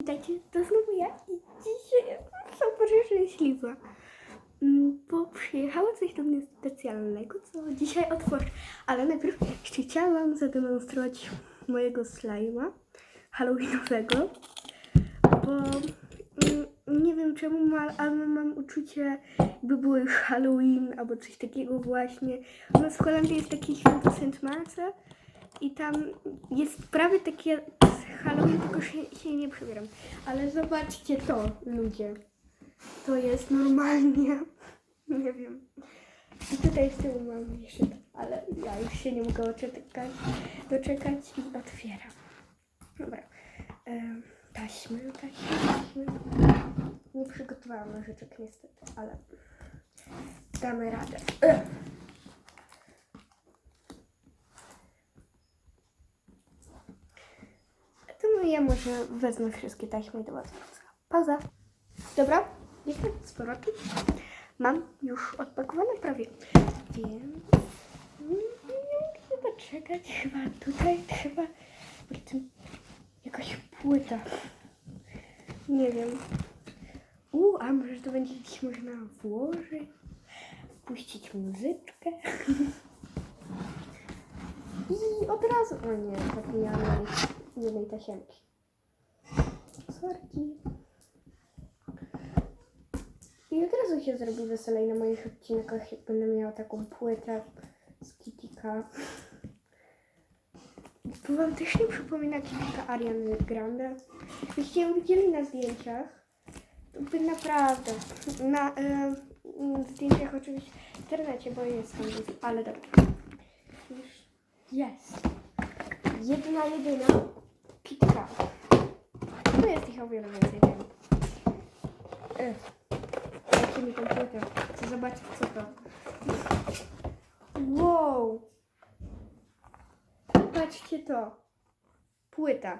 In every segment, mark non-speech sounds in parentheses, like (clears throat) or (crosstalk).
Witajcie, to znowu ja i dzisiaj jestem super szczęśliwa, Mm, bo przyjechało coś do mnie specjalnego, co dzisiaj otworzę. Ale najpierw chciałam zademonstrować mojego slajma halloweenowego, bo mm, nie wiem czemu, ale mam uczucie, jakby było już Halloween albo coś takiego właśnie. U nas w Holandii jest taki święto St. Marce i tam jest prawie takie Halloween, tylko się, się nie przebieram. Ale zobaczcie to, ludzie. To jest normalnie. (laughs) Nie wiem. I tutaj z tyłu mam jeszcze to, ale ja już się nie mogę doczekać, doczekać i otwieram. Dobra. Taśmy, taśmy, taśmy. Nie przygotowałam nożyczek niestety, ale damy radę. Ech. (clears throat) To ja może wezmę wszystkie taśmy i wrócę. Pauza. Dobra, jestem z powrotem. Mam już odpakowane prawie. Więc mogę doczekać. Chyba tutaj, tym jakaś płyta. Nie wiem. U, a może to będzie gdzieś można włożyć? Puścić muzyczkę. (laughs) I od razu. O nie, zapomniałam jednej, tasiemki. Sorki. I od razu się zrobi weselej na moich odcinkach, jak będę miała taką płytę z Kitika. To wam też nie przypomina Kitika Ariany Grande? Ją widzieli na zdjęciach, to by naprawdę, na e, zdjęciach oczywiście w internecie, bo jest tam ale dobra. Już jest. Jedna, jedyna Kitka. No jest ich o wiele więcej, wiem. Ech. Dajcie mi płytę. Chcę zobaczyć co to. Wow! Patrzcie to. Płyta.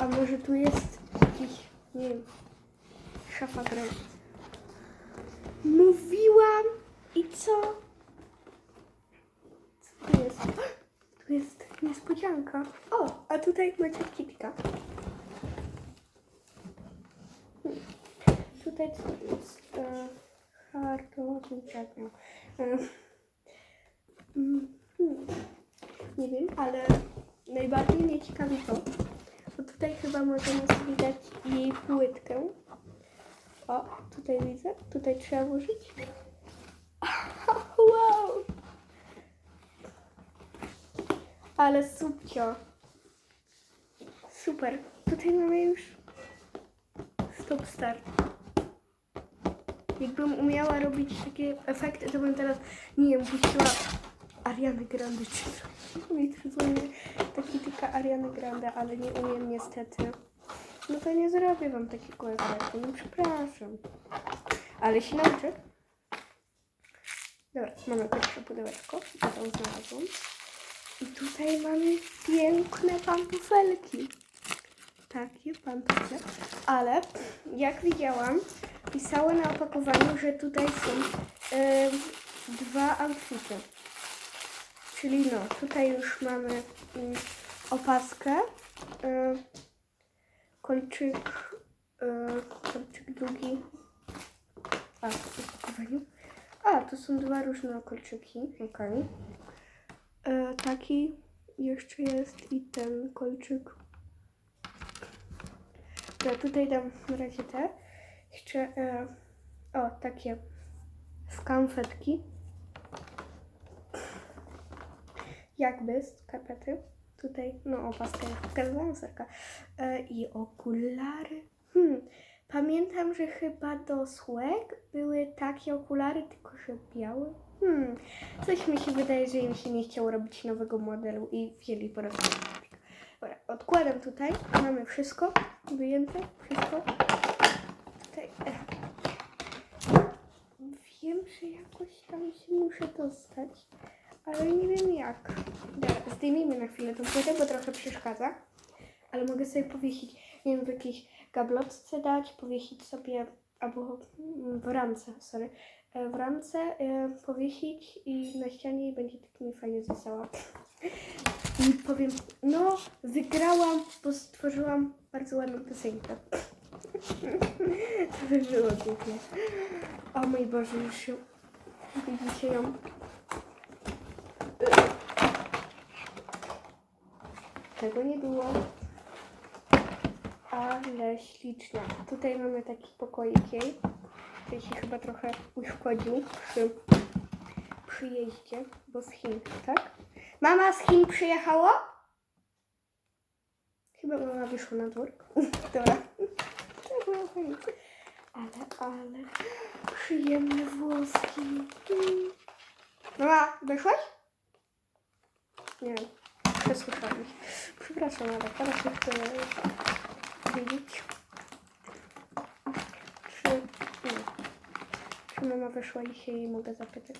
A może tu jest jakiś, nie wiem, szafa grać. Mówiłam! I? Co tu jest? Tu jest O, a tutaj macie kitka. Tutaj co jest e, hartowy czekam. E, mm, hmm, nie wiem, ale najbardziej mnie ciekawi to, bo tutaj chyba możemy sobie dać jej płytkę. O, tutaj widzę, tutaj trzeba włożyć. Wow! Ale subcio. Super. Tutaj mamy już stop start. Jakbym umiała robić takie efekty, to bym teraz, nie wiem, puściła Ariany Grande czy coś. (laughs) Taki tylko Ariany Grande, ale nie umiem niestety. No to nie zrobię wam takiego efektu, no przepraszam. Ale się nauczę. Dobra, mamy pierwsze pudełeczko, tam znalazłam. I tutaj mamy piękne pantofelki. Takie pantofle. Ale jak widziałam, pisało na opakowaniu, że tutaj są em, dwa outfity. Czyli no, tutaj już mamy mm, opaskę, em, kolczyk, em, kolczyk długi. A, w opakowaniu. A, to są dwa różne kolczyki. Okej. E, taki jeszcze jest i ten kolczyk. Dobra, tutaj dam na razie te. Jeszcze, e, o, takie skamfetki. Jakby skarpety. Tutaj, no, opaska jest gazlanserka. E, I okulary. Hmm, pamiętam, że chyba do słek były takie okulary, tylko że białe. Hmm, coś mi się wydaje, że im się nie chciało robić nowego modelu i wzięli po raz. Dobra, odkładam tutaj. Mamy wszystko wyjęte, wszystko. Tutaj. e. Wiem, że jakoś tam się muszę dostać, ale nie wiem jak. Dobra, zdejmijmy na chwilę tą płytę, bo trochę przeszkadza. Ale mogę sobie powiesić, nie wiem, w jakiejś gablotce dać, powiesić sobie, albo w ramce, sorry, w ramce e, powiesić i na ścianie będzie tak mi fajnie została. I powiem, no wygrałam, bo stworzyłam bardzo ładną piosenkę. To by było głupie. O mój Boże, już ją, widzicie ją. Tego nie było. Ale ślicznie. Tutaj mamy taki pokoik jej, który się chyba trochę uszkodził przy przyjeździe, bo z Chin, tak? Mama z Chin przyjechała? Chyba mama wyszła na dwór. (laughs) Dobra. Ale, ale przyjemne włoski. Mama, wyszłaś? Nie wiem. Przesłyszałam. Przepraszam, ale teraz chcę wiedzieć. Czy, nie. czy mama wyszła i się jej mogę zapytać.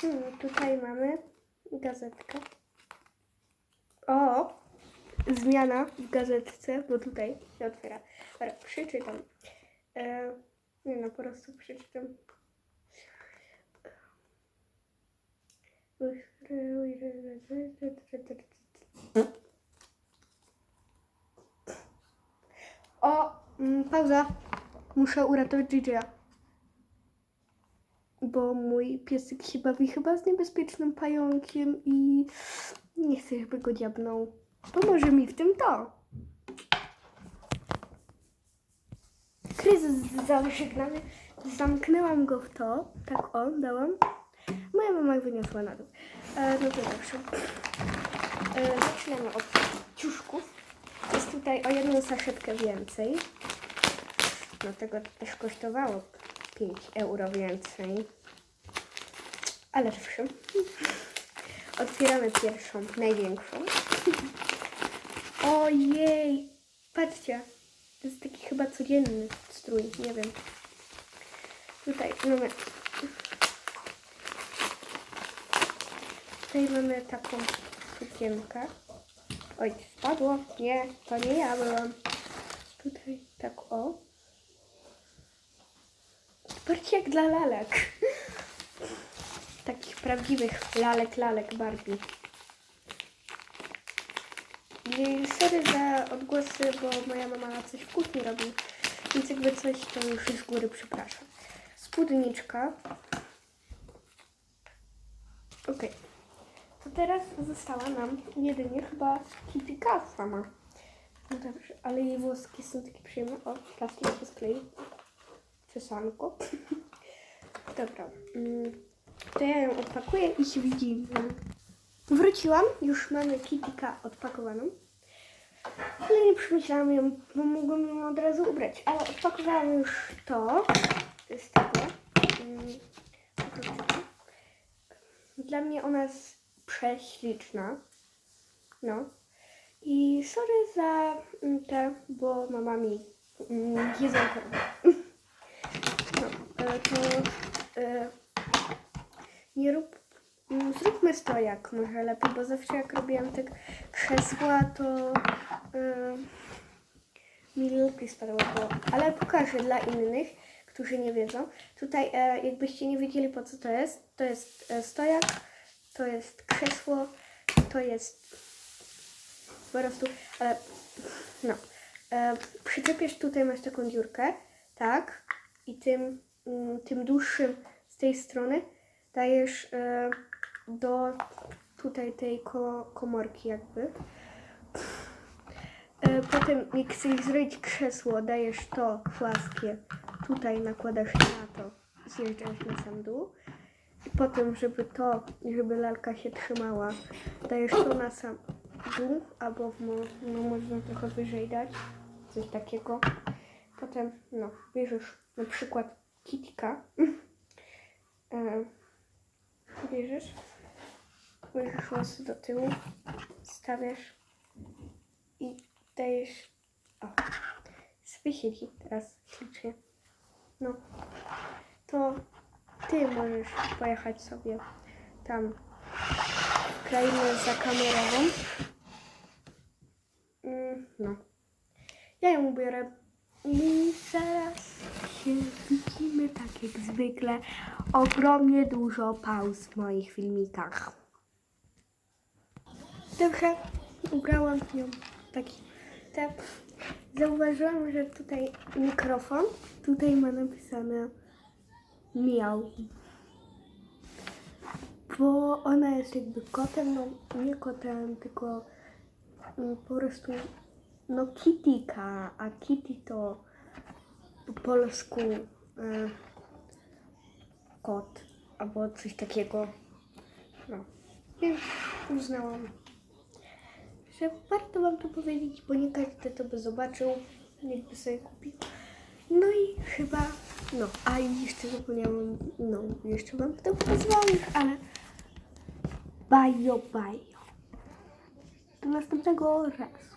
Hmm, tutaj mamy gazetkę. O! Zmiana w gazetce, bo tutaj się otwiera. Dobra, przeczytam. E, nie no, po prostu przeczytam. O, mm, pauza. Muszę uratować JJ'a. Bo mój piesek się bawi chyba z niebezpiecznym pająkiem i nie chcę, żeby go dziabnął. Pomoże mi w tym to. Kryzys zażegnany. Zamknęłam go w to. Tak o, dałam. Moja mama wyniosła na dół. E, no to dobrze. E, zaczynamy od tutaj o jedną saszetkę więcej. No tego też kosztowało 5 euro więcej. Ale owszem. Otwieramy pierwszą, największą. Ojej! Patrzcie. To jest taki chyba codzienny strój, nie wiem. Tutaj mamy Tutaj mamy taką sukienkę. Oj, spadło. Nie, to nie ja byłam. Tutaj tak o. Zobaczcie jak dla lalek. Takich prawdziwych lalek, lalek Barbie. I sorry za odgłosy, bo moja mama coś w kuchni robi. Więc jakby coś, to już z góry przepraszam. Spódniczka. Okej. To teraz została nam jedynie chyba Kitty sama. No dobrze, ale jej włoski są takie przyjemne. O, plastik się sklei. Czesanko. (laughs) Dobra. mm, To ja ją odpakuję i się widzimy. Wróciłam, już mamy Kitty Cat odpakowaną. Ale nie przemyślałam ją, bo mogłam ją od razu ubrać. Ale odpakowałam już to. Z tego. Mm. Dla mnie ona jest prześliczna. No. I sorry za mm, te, bo mama mi mm, jedzonko. No, e, to e, nie rób, mm, zróbmy stojak może lepiej, bo zawsze jak robiłam tak krzesła, to e, mi lepiej spadało, bo, ale pokażę dla innych, którzy nie wiedzą. Tutaj jakbyście nie wiedzieli po co to jest, to jest stojak, to jest krzesło, to jest po prostu, ale no, e, przyczepiesz tutaj, masz taką dziurkę, tak, i tym, mm, tym dłuższym z tej strony dajesz e, do tutaj tej ko komorki jakby. E, Potem jak chcesz zrobić krzesło, dajesz to płaskie, tutaj nakładasz na to, zjeżdżasz na sam dół. Potem, żeby to, żeby lalka się trzymała, dajesz to na sam dół, albo w, no, można trochę wyżej dać, coś takiego. Potem, no, bierzesz na przykład kitka, e, bierzesz, bierzesz włosy do tyłu, stawiasz i dajesz, o, sobie teraz ślicznie. No, to ty możesz pojechać sobie tam w krainę zakamerową. Mm, no. Ja ją ubiorę i zaraz się widzimy tak jak zwykle. Ogromnie dużo pauz w moich filmikach. Dobrze, ubrałam ją taki. Tak. Zauważyłam, że tutaj mikrofon, tutaj ma napisane miał. Bo ona jest jakby kotem, no nie kotem, tylko mm, po prostu no Kittyka, a Kitty to po polsku y, kot albo coś takiego. No, więc uznałam, że warto wam to powiedzieć, bo nie każdy to by zobaczył, jakby sobie kupił. No i chyba, no, a jeszcze zapomniałam, no, jeszcze wam to pokazywałam ale bajo, bajo. Do następnego razu.